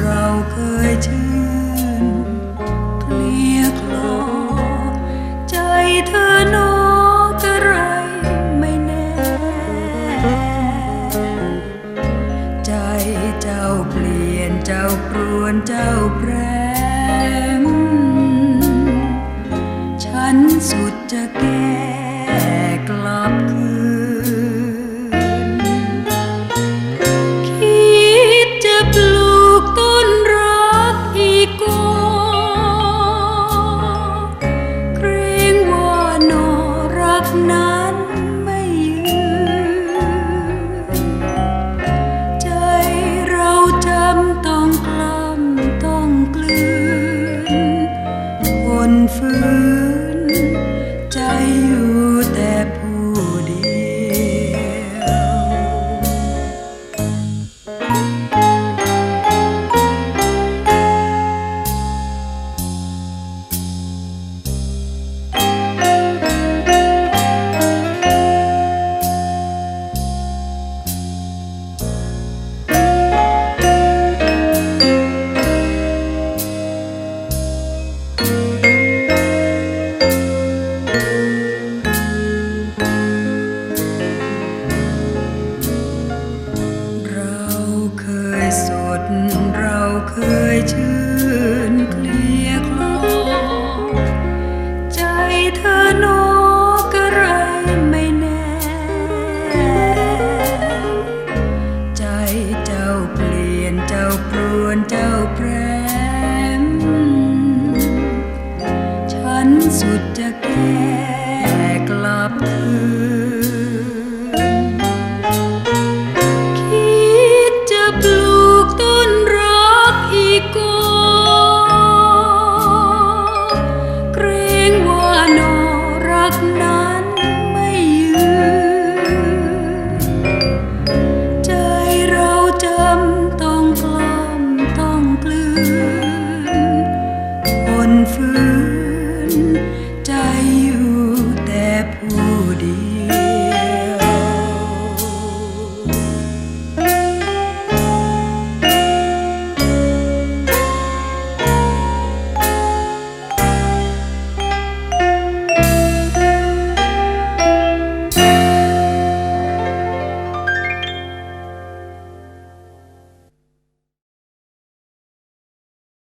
เราเคยชื่นเคลียร์คลอใจเธอโนกอะไรไม่แน่ ใจเจ้าเปลี่ยนเจ้าปรวนเจ้าแปรมฉันสุดจะแก้ นเจ้าปรวนเจ้าแพรมฉันสุดจะแก้